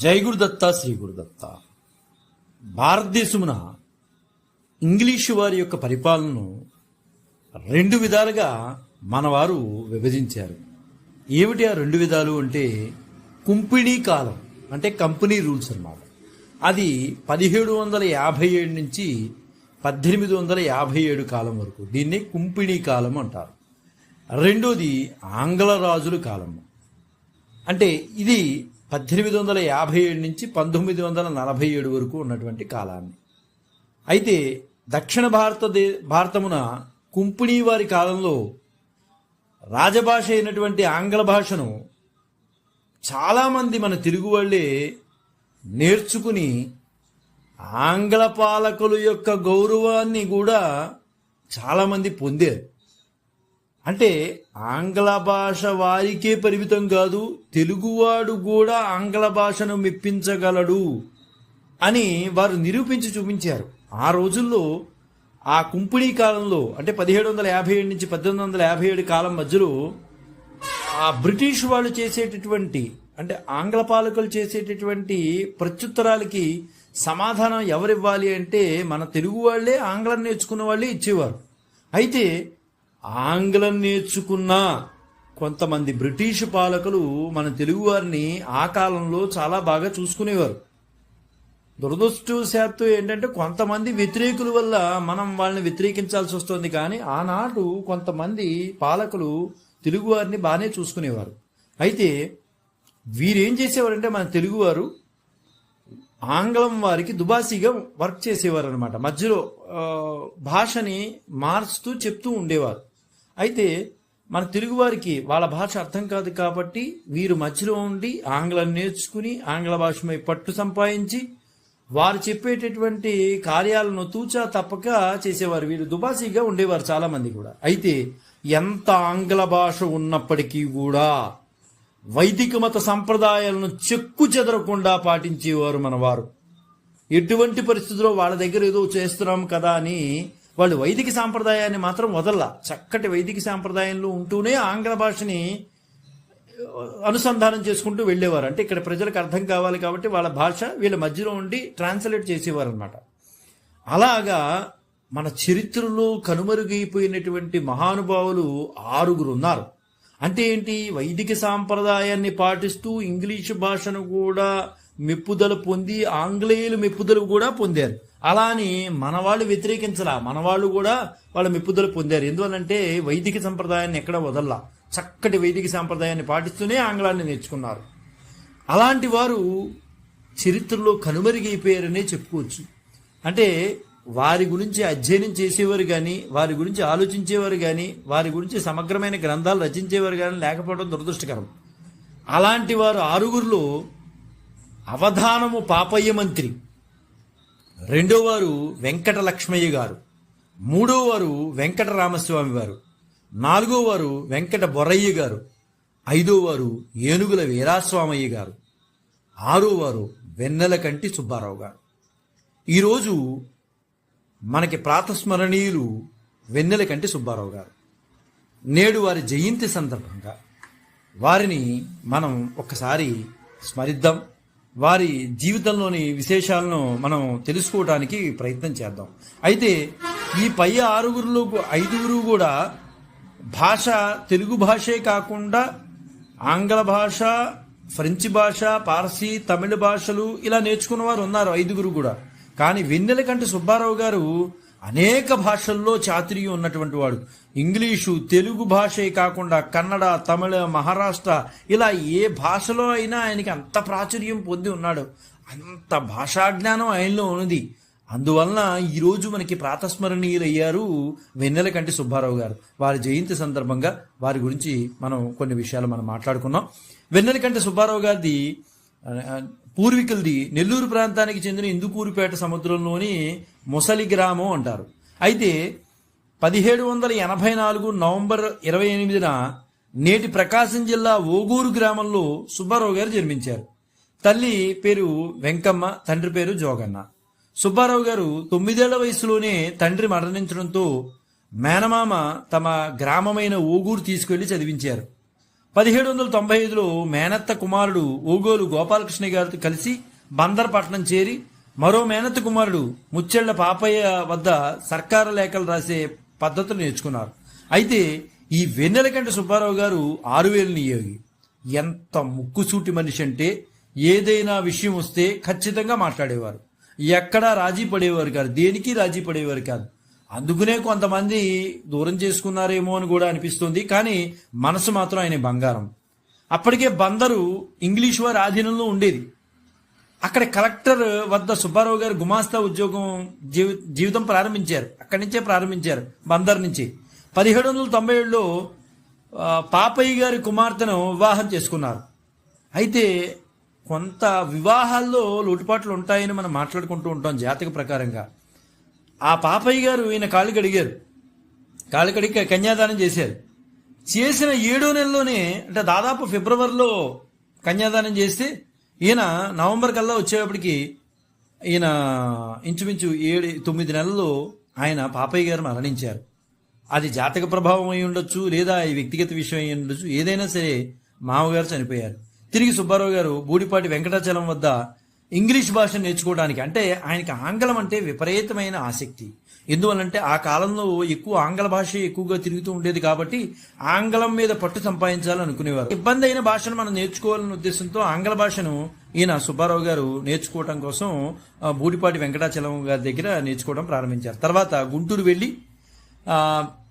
జై గురుదత్త శ్రీ గురుదత్త భారతదేశమున ఇంగ్లీషు వారి యొక్క పరిపాలనను రెండు విధాలుగా మనవారు విభజించారు. ఏమిటి ఆ రెండు విధాలు అంటే కుంపిణీ కాలం అంటే కంపెనీ రూల్స్ అన్నమాట. అది పదిహేడు వందల యాభై ఏడు నుంచి పద్దెనిమిది వందల యాభై ఏడు కాలం వరకు. దీన్ని కుంపిణీ కాలం అంటారు. రెండోది ఆంగ్ల రాజుల కాలం అంటే ఇది పద్దెనిమిది వందల యాభై ఏడు నుంచి పంతొమ్మిది వందల నలభై ఏడు వరకు ఉన్నటువంటి కాలాన్ని. అయితే దక్షిణ భారతదే భారతమున కుంపిణీ వారి కాలంలో రాజభాష అయినటువంటి ఆంగ్ల భాషను చాలామంది మన తెలుగు వాళ్ళే నేర్చుకుని ఆంగ్ల పాలకుల యొక్క గౌరవాన్ని కూడా చాలామంది పొందారు. అంటే ఆంగ్ల భాష వారికే పరిమితం కాదు తెలుగువాడు కూడా ఆంగ్ల భాషను మెప్పించగలడు అని వారు నిరూపించి చూపించారు. ఆ రోజుల్లో ఆ కుంపిణీ కాలంలో అంటే పదిహేడు వందల యాభై ఏడు నుంచి పద్దెనిమిది వందల యాభై ఏడు కాలం మధ్యలో ఆ బ్రిటిష్ వాళ్ళు చేసేటటువంటి అంటే ఆంగ్ల పాలకులు చేసేటటువంటి ప్రత్యుత్తరాలకి సమాధానం ఎవరివ్వాలి అంటే మన తెలుగు వాళ్ళే ఆంగ్లం నేర్చుకున్న వాళ్ళే ఇచ్చేవారు. అయితే ఆంగ్లం నేర్చుకున్న కొంతమంది బ్రిటిష్ పాలకులు మన తెలుగువారిని ఆ కాలంలో చాలా బాగా చూసుకునేవారు. దురదృష్టవశాత్తు ఏంటంటే కొంతమంది వ్యతిరేకుల వల్ల మనం వాళ్ళని వ్యతిరేకించాల్సి వస్తుంది కానీ ఆనాడు కొంతమంది పాలకులు తెలుగువారిని బాగానే చూసుకునేవారు. అయితే వీరేం చేసేవారంటే మన తెలుగువారు ఆంగ్లం వారికి దుబాసీగా వర్క్ చేసేవారు అనమాట మధ్యలో భాషని మార్చుతూ చెప్తూ ఉండేవారు. అయితే మన తెలుగువారికి వాళ్ళ భాష అర్థం కాదు కాబట్టి వీరు మధ్యలో ఉండి ఆంగ్లం నేర్చుకుని ఆంగ్ల భాషపై పట్టు సంపాదించి వారు చెప్పేటటువంటి కార్యాలను తూచా తప్పక చేసేవారు. వీరు దుబాసీగా ఉండేవారు చాలా మంది కూడా. అయితే ఎంత ఆంగ్ల భాష ఉన్నప్పటికీ కూడా వైదిక మత సంప్రదాయాలను చెక్కు చెదరకుండా పాటించేవారు మన వారు ఎటువంటి పరిస్థితుల్లో వాళ్ళ దగ్గర ఏదో చేస్తున్నాం కదా అని వాళ్ళు వైదిక సాంప్రదాయాన్ని మాత్రం వదల్లా. చక్కటి వైదిక సాంప్రదాయంలో ఉంటూనే ఆంగ్ల భాషని అనుసంధానం చేసుకుంటూ వెళ్ళేవారు. అంటే ఇక్కడ ప్రజలకు అర్థం కావాలి కాబట్టి వాళ్ళ భాష వీళ్ళ మధ్యలో ఉండి ట్రాన్స్లేట్ చేసేవారు అనమాట అలాగా మన చరిత్రలో కనుమరుగైపోయినటువంటి మహానుభావులు ఆరుగురు ఉన్నారు. అంటే ఏంటి? వైదిక సాంప్రదాయాన్ని పాటిస్తూ ఇంగ్లీష్ భాషను కూడా మెప్పుదల పొంది ఆంగ్లేయులు మెప్పుదలు కూడా పొందారు. అలా అని మనవాళ్ళు వ్యతిరేకించలా. మనవాళ్ళు కూడా వాళ్ళ మెప్పుదల పొందారు. ఎందువల్లంటే వైదిక సంప్రదాయాన్ని ఎక్కడ వదల్లా. చక్కటి వైదిక సాంప్రదాయాన్ని పాటిస్తూనే ఆంగ్లాన్ని నేర్చుకున్నారు. అలాంటి వారు చరిత్రలో కనుమరుగైపోయారనే చెప్పుకోవచ్చు. అంటే వారి గురించి అధ్యయనం చేసేవారు కానీ వారి గురించి ఆలోచించేవారు కానీ వారి గురించి సమగ్రమైన గ్రంథాలు రచించేవారు కానీ లేకపోవడం దురదృష్టకరం. అలాంటి వారు ఆరుగురిలో అవధానము పాపయ్య మంత్రి. రెండో వారు వెంకట లక్ష్మయ్య గారు. మూడో వారు వెంకట రామస్వామి వారు. నాలుగో వారు వెంకట బొరయ్య గారు. ఐదో వారు ఏనుగుల వీరాస్వామయ్య గారు. ఆరో వారు వెన్నెల కంటి సుబ్బారావు గారు. ఈరోజు మనకి ప్రాతస్మరణీయులు వెన్నెల కంటి సుబ్బారావు గారు. నేడు వారి జయంతి సందర్భంగా వారిని మనం ఒక్కసారి స్మరిద్దాం. వారి జీవితంలోని విశేషాలను మనం తెలుసుకోవడానికి ప్రయత్నం చేద్దాం. అయితే ఈ పై ఆరుగురిలో ఐదుగురు కూడా భాష తెలుగు భాషే కాకుండా ఆంగ్ల భాష ఫ్రెంచ్ భాష పార్సీ తమిళ భాషలు ఇలా నేర్చుకున్న వారు ఉన్నారు ఐదుగురు కూడా. కానీ వెన్నెల కంటి సుబ్బారావు గారు అనేక భాషల్లో చాతుర్యం ఉన్నటువంటి వాడు. ఇంగ్లీషు తెలుగు భాషే కాకుండా కన్నడ తమిళ మహారాష్ట్ర ఇలా ఏ భాషలో అయినా ఆయనకి అంత ప్రాచుర్యం పొంది ఉన్నాడు. అంత భాషాజ్ఞానం ఆయనలో ఉన్నది. అందువలన ఈరోజు మనకి ప్రాతస్మరణీయులయ్యారు వెన్నెలకంటి సుబ్బారావు గారు. వారి జయంతి సందర్భంగా వారి గురించి మనం కొన్ని విషయాలు మనం మాట్లాడుకున్నాం. వెన్నెలకంటి సుబ్బారావు గారిది పూర్వీకులది నెల్లూరు ప్రాంతానికి చెందిన ఇందుకూరుపేట సముద్రంలోని ముసలి గ్రామం అంటారు. అయితే పదిహేడు వందల ఎనభై నాలుగు నవంబర్ ఇరవై ఎనిమిదిన నేటి ప్రకాశం జిల్లా ఓగూరు గ్రామంలో సుబ్బారావు గారు జన్మించారు. తల్లి పేరు వెంకమ్మ తండ్రి పేరు జోగన్న. సుబ్బారావు గారు తొమ్మిదేళ్ళ వయసులోనే తండ్రి మరణించడంతో మేనమామ తమ గ్రామమైన ఓగూరు తీసుకెళ్ళి చదివించారు. పదిహేడు వందల తొంభై ఐదులో మేనత్త కుమారుడు ఓగోలు గోపాలకృష్ణ గారితో కలిసి బందర్ చేరి మరో మేనత్త కుమారుడు ముచ్చెళ్ళ పాపయ్య వద్ద సర్కార లేఖలు రాసే పద్ధతులు నేర్చుకున్నారు. అయితే ఈ వెన్నెలకంట సుబ్బారావు గారు ఆరువేలు నియోగి. ఎంత ముక్కుసూటి మనిషి అంటే ఏదైనా విషయం వస్తే ఖచ్చితంగా మాట్లాడేవారు. ఎక్కడా రాజీ పడేవారు కాదు. దేనికి రాజీ పడేవారు కాదు. అందుకునే కొంతమంది దూరం చేసుకున్నారేమో అని కూడా అనిపిస్తుంది కానీ మనసు మాత్రం ఆయన బంగారం. అప్పటికే బందరు ఇంగ్లీష్ వారి ఆధీనంలో ఉండేది. అక్కడ కలెక్టర్ వద్ద సుబ్బారావు గారు గుమాస్తా ఉద్యోగం జీవి జీవితం ప్రారంభించారు. అక్కడి నుంచే ప్రారంభించారు బందర్ నుంచి. పదిహేడు వందల తొంభై ఏడులో పాపయ్య గారి కుమార్తెను వివాహం చేసుకున్నారు. అయితే కొంత వివాహాల్లో లోటుపాట్లు ఉంటాయని మనం మాట్లాడుకుంటూ ఉంటాం జాతక ప్రకారంగా. ఆ పాపయ్య గారు ఈయన కాళ్ళు కడిగారు. కాళ్ళు కడిగి కన్యాదానం చేశారు. చేసిన ఏడో నెలలోనే అంటే దాదాపు ఫిబ్రవరిలో కన్యాదానం చేస్తే ఈయన నవంబర్ కల్లా వచ్చేటప్పటికి ఈయన ఇంచుమించు ఏడు తొమ్మిది నెలల్లో ఆయన పాపయ్య గారు మరణించారు. అది జాతక ప్రభావం అయి ఉండొచ్చు లేదా ఈ వ్యక్తిగత విషయం అయి ఉండొచ్చు ఏదైనా సరే మామగారు చనిపోయారు. తిరిగి సుబ్బారావు గారు బూడిపాటి వెంకటాచలం వద్ద ఇంగ్లీష్ భాష నేర్చుకోవడానికి అంటే ఆయనకి ఆంగ్లం అంటే విపరీతమైన ఆసక్తి. ఎందువల్లంటే ఆ కాలంలో ఎక్కువ ఆంగ్ల భాష ఎక్కువగా తిరుగుతూ ఉండేది కాబట్టి ఆంగ్లం మీద పట్టు సంపాదించాలని అనుకునేవారు. ఇబ్బంది అయిన భాషను మనం నేర్చుకోవాలనే ఉద్దేశంతో ఆంగ్ల భాషను ఈయన సుబ్బారావు గారు నేర్చుకోవడం కోసం బూడిపాటి వెంకటాచలం గారి దగ్గర నేర్చుకోవడం ప్రారంభించారు. తర్వాత గుంటూరు వెళ్ళి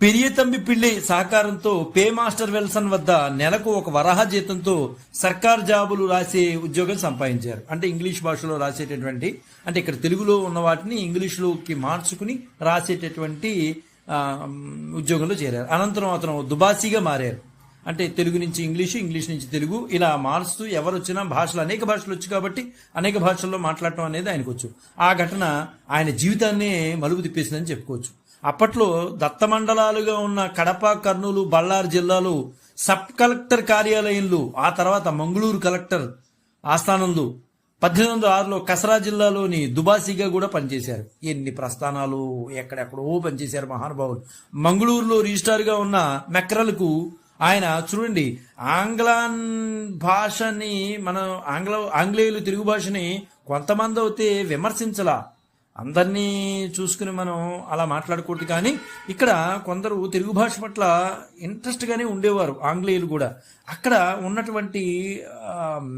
పెరియతంబి పిల్లి సహకారంతో పే మాస్టర్ వెల్సన్ వద్ద నెలకు ఒక వరహ జీతంతో సర్కార్ జాబులు రాసే ఉద్యోగం సంపాదించారు. అంటే ఇంగ్లీష్ భాషలో రాసేటటువంటి అంటే ఇక్కడ తెలుగులో ఉన్న వాటిని ఇంగ్లీష్లోకి మార్చుకుని రాసేటటువంటి ఉద్యోగంలో చేరారు. అనంతరం అతను దుబాసీగా మారారు. అంటే తెలుగు నుంచి ఇంగ్లీషు ఇంగ్లీష్ నుంచి తెలుగు ఇలా మారుస్తూ ఎవరు వచ్చినా భాషలు అనేక భాషలు వచ్చు కాబట్టి అనేక భాషల్లో మాట్లాడటం అనేది ఆయనకు వచ్చు ఆ ఘటన ఆయన జీవితాన్నే మలుపు తిప్పేసిందని చెప్పుకోవచ్చు. అప్పట్లో దత్తమండలాలుగా ఉన్న కడప కర్నూలు బళ్ళారి జిల్లాలు సబ్ కలెక్టర్ కార్యాలయంలో ఆ తర్వాత మంగళూరు కలెక్టర్ ఆస్థానంలో పద్దెనిమిది వందల ఆరులో కసరా జిల్లాలోని దుబాసిగా కూడా పనిచేశారు. ఎన్ని ప్రస్థానాలు ఎక్కడెక్కడో పనిచేశారు మహానుభావులు. మంగళూరులో రిజిస్టార్గా ఉన్న మెక్రలకు ఆయన చూడండి ఆంగ్లాన్ భాషని మనం ఆంగ్ల ఆంగ్లేయులు తెలుగు భాషని కొంతమంది అయితే విమర్శించలా. అందరినీ చూసుకుని మనం అలా మాట్లాడకూడదు కానీ ఇక్కడ కొందరు తెలుగు భాష పట్ల ఇంట్రెస్ట్గానే ఉండేవారు ఆంగ్లేయులు కూడా. అక్కడ ఉన్నటువంటి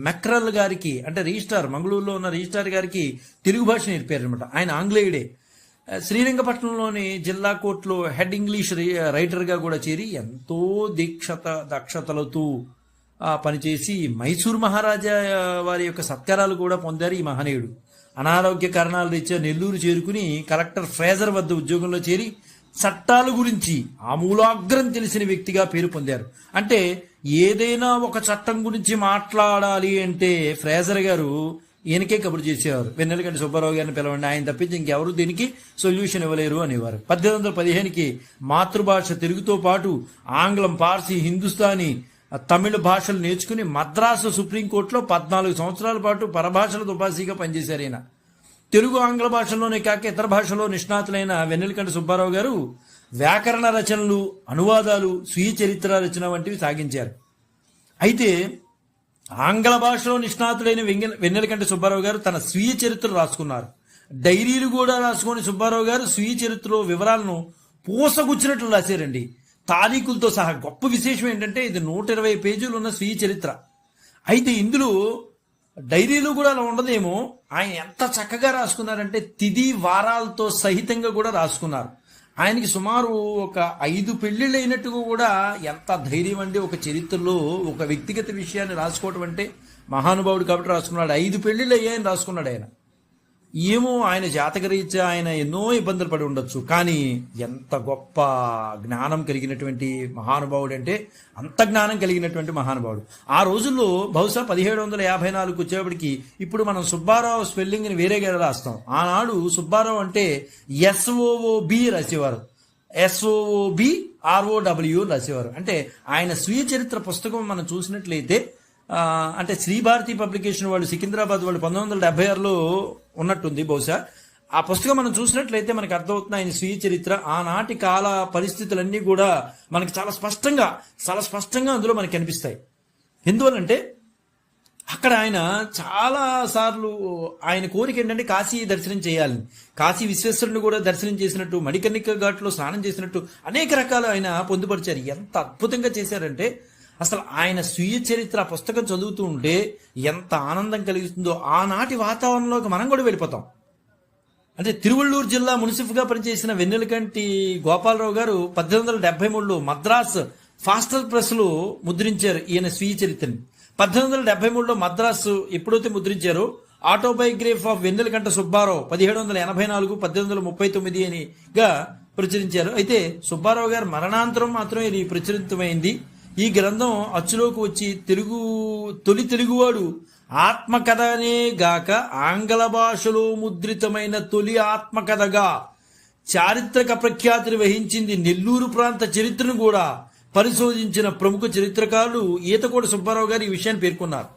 మెక్రల్ గారికి అంటే రిజిస్టార్ మంగళూరులో ఉన్న రిజిస్టార్ గారికి తెలుగు భాష నేర్పారు అనమాట ఆయన ఆంగ్లేయుడే. శ్రీరంగపట్నంలోని జిల్లా కోర్టులో హెడ్ ఇంగ్లీష్ రైటర్గా కూడా చేరి ఎంతో దీక్షత దక్షతలతో పనిచేసి మైసూర్ మహారాజా వారి యొక్క సత్కారాలు కూడా పొందారు ఈ మహనీయుడు. అనారోగ్య కారణాల రీత్యా నెల్లూరు చేరుకుని కలెక్టర్ ఫ్రేజర్ వద్ద ఉద్యోగంలో చేరి చట్టాల గురించి ఆమూలాగ్రం తెలిసిన వ్యక్తిగా పేరు పొందారు. అంటే ఏదైనా ఒక చట్టం గురించి మాట్లాడాలి అంటే ఫ్రేజర్ గారు ఈయనకే కబురు చేసేవారు. వెన్నెలకంటి సుబ్బారావు గారిని పిలవండి ఆయన తప్పించి ఇంకెవరు దీనికి సొల్యూషన్ ఇవ్వలేరు అనేవారు. పద్దెనిమిది వందల పదిహేనుకి మాతృభాష తెలుగుతో పాటు ఆంగ్లం పార్సీ హిందుస్థానీ తమిళ భాషలు నేర్చుకుని మద్రాసు సుప్రీంకోర్టులో పద్నాలుగు సంవత్సరాల పాటు పరభాషల దుపాసీగా పనిచేశారు ఆయన తెలుగు ఆంగ్ల భాషల్లోనే కాక ఇతర భాషలో నిష్ణాతులైన వెన్నెలకంటి సుబ్బారావు గారు వ్యాకరణ రచనలు అనువాదాలు స్వీయ చరిత్ర రచన వంటివి సాగించారు. అయితే ఆంగ్ల భాషలో నిష్ణాతుడైన వెంగ- వెన్నెలకంటి సుబ్బారావు గారు తన స్వీయ చరిత్ర రాసుకున్నారు. డైరీలు కూడా రాసుకొని సుబ్బారావు గారు స్వీయ చరిత్రలో వివరాలను పూసగుచ్చినట్లు రాశారండి. తారీఖులతో సహా గొప్ప విశేషం ఏంటంటే ఇది నూట ఇరవై పేజీలు ఉన్న స్వీయ చరిత్ర. అయితే ఇందులో డైరీలో కూడా అలా ఉండదేమో. ఆయన ఎంత చక్కగా రాసుకున్నారంటే తిది వారాలతో సహితంగా కూడా రాసుకున్నారు. ఆయనకి సుమారు ఒక ఐదు పెళ్ళిళ్ళు అయినట్టుగా కూడా ఎంత ధైర్యం అండి ఒక చరిత్రలో ఒక వ్యక్తిగత విషయాన్ని రాసుకోవటం అంటే మహానుభావుడు కాబట్టి రాసుకున్నాడు. ఐదు పెళ్ళిళ్ళు అయ్యాయని రాసుకున్నాడు ఆయన. ఏమో ఆయన జాతకరీత్యా ఆయన ఎన్నో ఇబ్బందులు పడి ఉండొచ్చు. కానీ ఎంత గొప్ప జ్ఞానం కలిగినటువంటి మహానుభావుడు అంటే అంత జ్ఞానం కలిగినటువంటి మహానుభావుడు. ఆ రోజుల్లో బహుశా పదిహేడు వందల యాభై నాలుగు వచ్చేప్పటికి ఇప్పుడు మనం సుబ్బారావు స్పెల్లింగ్ని వేరేగా రాస్తాం. ఆనాడు సుబ్బారావు అంటే ఎస్ఓఓబి రాసేవారు. ఎస్ఓఓబి ఆర్ఓడబ్ల్యూ రాసేవారు. అంటే ఆయన స్వీయ చరిత్ర పుస్తకం మనం చూసినట్లయితే అంటే శ్రీ భారతి పబ్లికేషన్ వాళ్ళు సికింద్రాబాద్ వాళ్ళు పంతొమ్మిది వందల డెబ్బై ఆరులో ఉన్నట్టుంది బహుశా. ఆ పుస్తకం మనం చూసినట్లయితే మనకు అర్థమవుతుంది ఆయన స్వీయ చరిత్ర ఆనాటి కాల పరిస్థితులన్నీ కూడా మనకు చాలా స్పష్టంగా చాలా స్పష్టంగా అందులో మనకి కనిపిస్తాయి. ఎందువల్లంటే అక్కడ ఆయన చాలా సార్లు ఆయన కోరిక ఏంటంటే కాశీ దర్శనం చేయాలని కాశీ విశ్వేశ్వరుని కూడా దర్శనం చేసినట్టు మణికర్ణిక ఘాట్లో స్నానం చేసినట్టు అనేక రకాలు ఆయన పొందుపరిచారు. ఎంత అద్భుతంగా చేశారంటే అసలు ఆయన స్వీయ చరిత్ర పుస్తకం చదువుతూ ఉంటే ఎంత ఆనందం కలుగుతుందో ఆనాటి వాతావరణంలోకి మనం కూడా వెళ్ళిపోతాం. అంటే తిరువళ్ళూరు జిల్లా మున్సిఫ్గా పనిచేసిన వెన్నెలకంటి గోపాలరావు గారు పద్దెనిమిది వందల డెబ్బై మూడులో మద్రాస్ ఫాస్టర్ ప్రెస్లో ముద్రించారు ఈయన స్వీయ చరిత్రని. పద్దెనిమిది వందల డెబ్బై మూడులో మద్రాసు ఎప్పుడైతే ముద్రించారో ఆటోబయోగ్రఫీ ఆఫ్ వెన్నెలకంట సుబ్బారావు పదిహేడు వందల ఎనభై నాలుగు పద్దెనిమిది వందల ముప్పై తొమ్మిది అనిగా ప్రచురించారు. అయితే సుబ్బారావు గారు మరణాంతరం మాత్రం ఇది ప్రచురితమైంది. ఈ గ్రంథం అచ్చులోకి వచ్చి తెలుగు తొలి తెలుగువాడు ఆత్మకథనే గాక ఆంగ్ల భాషలో ముద్రితమైన తొలి ఆత్మకథగా చారిత్రక ప్రఖ్యాతిని వహించింది నెల్లూరు ప్రాంత చరిత్రను కూడా పరిశోధించిన ప్రముఖ చరిత్రకారులు ఈతకోట సుబ్బారావు గారు ఈ విషయాన్ని పేర్కొన్నారు.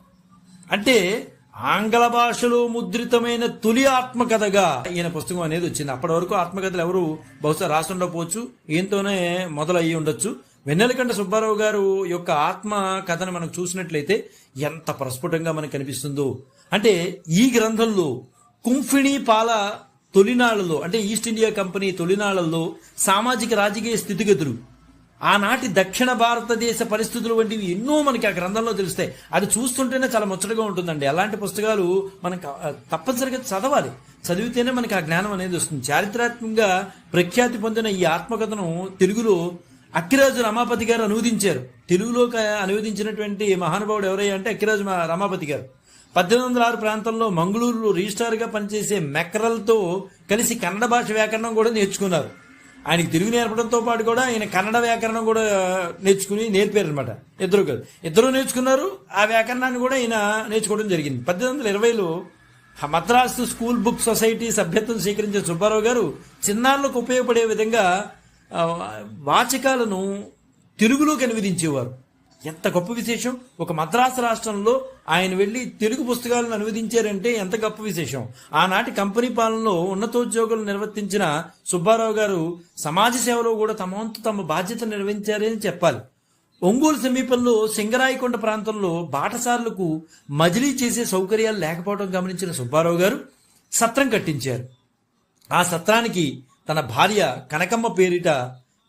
అంటే ఆంగ్ల భాషలో ముద్రితమైన తొలి ఆత్మకథగా ఈయన పుస్తకం అనేది వచ్చింది. అప్పటి వరకు ఆత్మకథలు ఎవరు బహుశా రాసి ఉండకపోవచ్చు ఈయనతోనే మొదలయ్యి ఉండొచ్చు. వెన్నెలకంట సుబ్బారావు గారు యొక్క ఆత్మ కథను మనం చూసినట్లయితే ఎంత ప్రస్ఫుటంగా మనకు కనిపిస్తుందో. అంటే ఈ గ్రంథంలో కుంఫిణి పాల తొలినాళ్ళలో అంటే ఈస్ట్ ఇండియా కంపెనీ తొలినాళ్ళలో సామాజిక రాజకీయ స్థితిగతులు ఆనాటి దక్షిణ భారతదేశ పరిస్థితులు వంటివి ఎన్నో మనకి ఆ గ్రంథంలో తెలుస్తాయి. అది చూస్తుంటేనే చాలా ముచ్చటగా ఉంటుందండి. అలాంటి పుస్తకాలు మనం తప్పనిసరిగా చదవాలి. చదివితేనే మనకి ఆ జ్ఞానం అనేది వస్తుంది. చారిత్రాత్మకంగా ప్రఖ్యాతి పొందిన ఈ ఆత్మకథను తెలుగులో అక్కిరాజు రమాపతి గారు అనువదించారు. తెలుగులోకి అనువదించినటువంటి మహానుభావుడు ఎవరయ్యా అంటే అక్కిరాజు మా- రమాపతి గారు. పద్దెనిమిది వందల ఆరు ప్రాంతంలో మంగళూరులో రిజిస్ట్రార్గా పనిచేసే మెక్రల్తో కలిసి కన్నడ భాష వ్యాకరణం కూడా నేర్చుకున్నారు. ఆయనకి తెలుగు నేర్పడంతో పాటు కూడా ఆయన కన్నడ వ్యాకరణం కూడా నేర్చుకుని నేర్పారు అనమాట ఇద్దరు కాదు. ఇద్దరు నేర్చుకున్నారు. ఆ వ్యాకరణాన్ని కూడా ఈయన నేర్చుకోవడం జరిగింది. పద్దెనిమిది వందల ఇరవైలో మద్రాసు స్కూల్ బుక్ సొసైటీ సభ్యత్వం స్వీకరించిన సుబ్బారావు గారు చిన్నారులకు ఉపయోగపడే విధంగా వాచకాలను తెలుగులోకి అనువదించేవారు. ఎంత గొప్ప విశేషం? ఒక మద్రాసు రాష్ట్రంలో ఆయన వెళ్ళి తెలుగు పుస్తకాలను అనువదించారంటే ఎంత గొప్ప విశేషం? ఆనాటి కంపెనీ పాలనలో ఉన్నతోద్యోగులు నిర్వర్తించిన సుబ్బారావు గారు సమాజ సేవలో కూడా తమ వంతు తమ బాధ్యత నిర్వహించారని చెప్పాలి. ఒంగోలు సమీపంలో సింగరాయకొండ ప్రాంతంలో బాటసారులకు మజిలీ చేసే సౌకర్యాలు లేకపోవడం గమనించిన సుబ్బారావు గారు సత్రం కట్టించారు. ఆ సత్రానికి తన భార్య కనకమ్మ పేరిట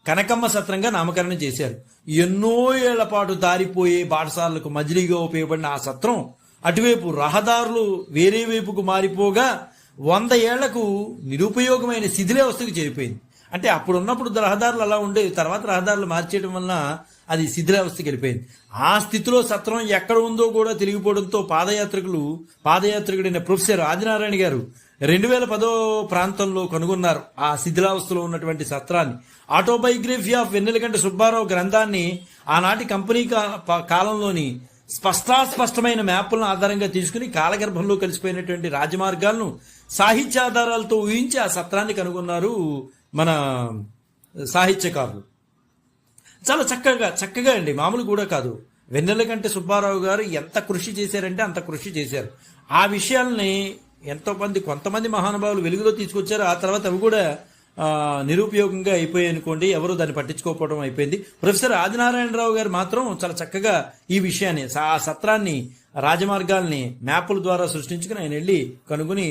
కనకమ్మ సత్రంగా నామకరణం చేశారు. ఎన్నో ఏళ్ళ పాటు దారిపోయే బాటసార్లకు మజిలీగా ఉపయోగపడిన ఆ సత్రం అటువైపు రహదారులు వేరే వైపుకు మారిపోగా వంద ఏళ్ళకు నిరుపయోగమైన శిథిలావస్థకు చేరిపోయింది. అంటే అప్పుడు ఉన్నప్పుడు రహదారులు అలా ఉండేవి. తర్వాత రహదారులు మార్చేయడం వలన అది శిథిలావస్థకి వెళ్ళిపోయింది. ఆ స్థితిలో సత్రం ఎక్కడ ఉందో కూడా తెలిగిపోవడంతో పాదయాత్రికులు పాదయాత్రికుడైన ప్రొఫెసర్ ఆదినారాయణ గారు రెండు వేల పదో ప్రాంతంలో కనుగొన్నారు ఆ శిథిలావస్థలో ఉన్నటువంటి సత్రాన్ని. ఆటోబయోగ్రఫీ ఆఫ్ వెన్నెలకంట సుబ్బారావు గ్రంథాన్ని ఆనాటి కంపెనీ కా- కాలంలోని స్పష్టాస్పష్టమైన మ్యాపులను ఆధారంగా తీసుకుని కాలగర్భంలో కలిసిపోయినటువంటి రాజమార్గాలను సాహిత్యాధారాలతో ఊహించి ఆ సత్రాన్ని కనుగొన్నారు మన సాహిత్యకారులు. చాలా చక్కగా చక్కగా అండి. మామూలు కూడా కాదు. వెన్నెలకంటే సుబ్బారావు గారు ఎంత కృషి చేశారంటే అంత కృషి చేశారు. ఆ విషయాల్ని ఎంతోమంది కొంతమంది మహానుభావులు వెలుగులో తీసుకొచ్చారు. ఆ తర్వాత అవి కూడా నిరుపయోగంగా అయిపోయాయి అనుకోండి. ఎవరు దాన్ని పట్టించుకోకపోవడం అయిపోయింది. ప్రొఫెసర్ ఆదినారాయణరావు గారు మాత్రం చాలా చక్కగా ఈ విషయాన్ని ఆ సత్రాన్ని రాజమార్గాల్ని మ్యాపుల ద్వారా సృష్టించుకుని ఆయన వెళ్ళి కనుగొని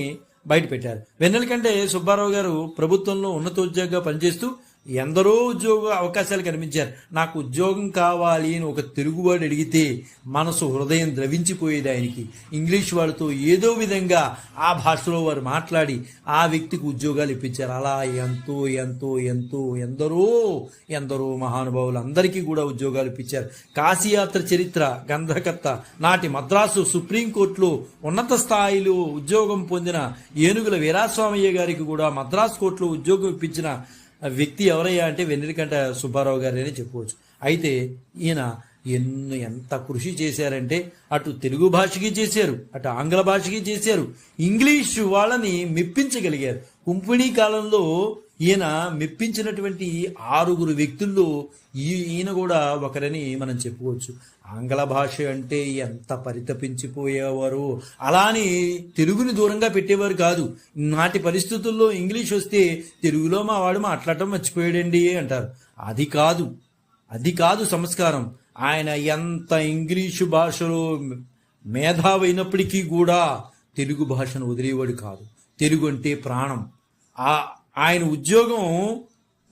బయట పెట్టారు వెన్నెలకంటే సుబ్బారావు గారు ప్రభుత్వంలో ఉన్నతోద్యోగంగా పనిచేస్తూ ఎందరో ఉద్యోగ అవకాశాలు కనిపించారు. నాకు ఉద్యోగం కావాలి అని ఒక తెలుగువాడు అడిగితే మనసు హృదయం ద్రవించిపోయేది ఆయనకి. ఇంగ్లీష్ వాళ్ళతో ఏదో విధంగా ఆ భాషలో వారు మాట్లాడి ఆ వ్యక్తికి ఉద్యోగాలు ఇప్పించారు. అలా ఎంతో ఎంతో ఎంతో ఎందరో ఎందరో మహానుభావులు అందరికీ కూడా ఉద్యోగాలు ఇప్పించారు. కాశీయాత్ర చరిత్ర గంధకర్త నాటి మద్రాసు సుప్రీంకోర్టులో ఉన్నత స్థాయిలో ఉద్యోగం పొందిన ఏనుగుల వీరాస్వామయ్య గారికి కూడా మద్రాసు కోర్టులో ఉద్యోగం ఇప్పించిన వ్యక్తి ఎవరయ్యా అంటే వెన్నెలకంట సుబ్బారావు గారు చెప్పుకోవచ్చు చెప్పవచ్చు. అయితే ఈయన ఎన్ని ఎంత కృషి చేశారంటే అటు తెలుగు భాషకి చేశారు అటు ఆంగ్ల భాషకి చేశారు ఇంగ్లీష్ వాళ్ళని మెప్పించగలిగారు. కుంపిణీ కాలంలో ఈయన మెప్పించినటువంటి ఆరుగురు వ్యక్తుల్లో ఈ ఈయన కూడా ఒకరని మనం చెప్పుకోవచ్చు. ఆంగ్ల భాష అంటే ఎంత పరితపించిపోయేవారు. అలానే తెలుగుని దూరంగా పెట్టేవారు కాదు. నాటి పరిస్థితుల్లో ఇంగ్లీష్ వస్తే తెలుగులో మా వాడు మాట్లాడటం మర్చిపోయాడండి అంటారు. అది కాదు. అది కాదు సంస్కారం. ఆయన ఎంత ఇంగ్లీషు భాషలో మేధావైనప్పటికీ కూడా తెలుగు భాషను వదిలేవాడు కాదు. తెలుగు అంటే ప్రాణం. ఆయన ఉద్యోగం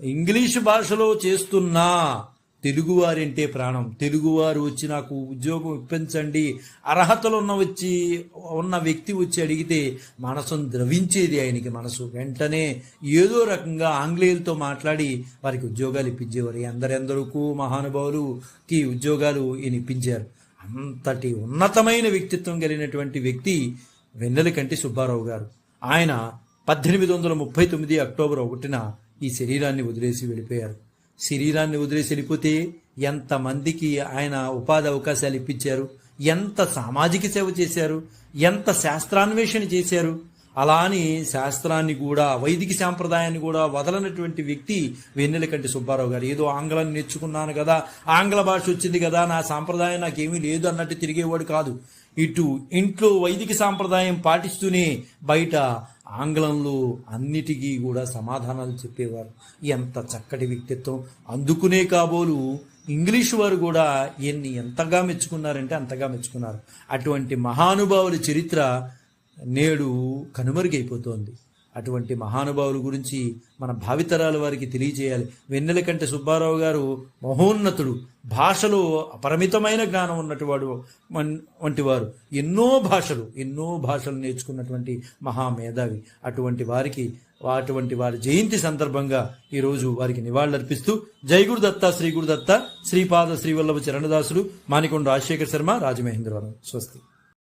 ఇంగ్లీషు భాషలో చేస్తున్నా తెలుగువారంటే ప్రాణం. తెలుగువారు వచ్చి నాకు ఉద్యోగం ఇప్పించండి. అర్హతలు ఉన్న వచ్చి ఉన్న వ్యక్తి వచ్చి అడిగితే మనసును ద్రవించేది ఆయనకి మనసు. వెంటనే ఏదో రకంగా ఆంగ్లేయులతో మాట్లాడి వారికి ఉద్యోగాలు ఇప్పించేవారు. ఎందరెందరికూ మహానుభావులుకి ఉద్యోగాలు ఈయన ఇప్పించారు. అంతటి ఉన్నతమైన వ్యక్తిత్వం కలిగినటువంటి వ్యక్తి వెన్నెలకంటి సుబ్బారావు గారు. ఆయన పద్దెనిమిది వందల ముప్పై తొమ్మిది అక్టోబర్ ఒకటిన ఈ శరీరాన్ని వదిలేసి వెళ్ళిపోయారు. శరీరాన్ని వదిలేసి వెళ్ళిపోతే ఎంతమందికి ఆయన ఉపాధి అవకాశాలు ఇప్పించారు? ఎంత సామాజిక సేవ చేశారు? ఎంత శాస్త్రాన్వేషణ చేశారు? అలా అని శాస్త్రాన్ని కూడా వైదిక సాంప్రదాయాన్ని కూడా వదలనటువంటి వ్యక్తి వెన్నెలకంటి సుబ్బారావు గారు. ఏదో ఆంగ్లం నేర్చుకున్నాను కదా ఆంగ్ల భాష వచ్చింది కదా నా సాంప్రదాయం నాకేమీ లేదు అన్నట్టు తిరిగేవాడు కాదు. ఇటు ఇంట్లో వైదిక సాంప్రదాయం పాటిస్తూనే బయట ఆంగ్లంలో అన్నిటికీ కూడా సమాధానాలు చెప్పేవారు. ఎంత చక్కటి వ్యక్తిత్వం. అందుకునే కాబోలు ఇంగ్లీష్ వారు కూడా ఎన్ని ఎంతగా మెచ్చుకున్నారంటే అంతగా మెచ్చుకున్నారు. అటువంటి మహానుభావుల చరిత్ర నేడు కనుమరుగైపోతోంది. అటువంటి మహానుభావుల గురించి మన భావితరాల వారికి తెలియజేయాలి. వెన్నెలకంటి సుబ్బారావు గారు మహోన్నతుడు. భాషలో అపరిమితమైన జ్ఞానం ఉన్నటివాడు వంటి వారు ఎన్నో భాషలు ఎన్నో భాషలు నేర్చుకున్నటువంటి మహామేధావి. అటువంటి వారికి అటువంటి వారి జయంతి సందర్భంగా ఈరోజు వారికి నివాళులర్పిస్తూ జై గురుదత్త శ్రీ గురుదత్త శ్రీపాద శ్రీవల్లభ చరణదాసులు మానికొండ రాజశేఖర శర్మ రాజమహేంద్రవరం. స్వస్తి.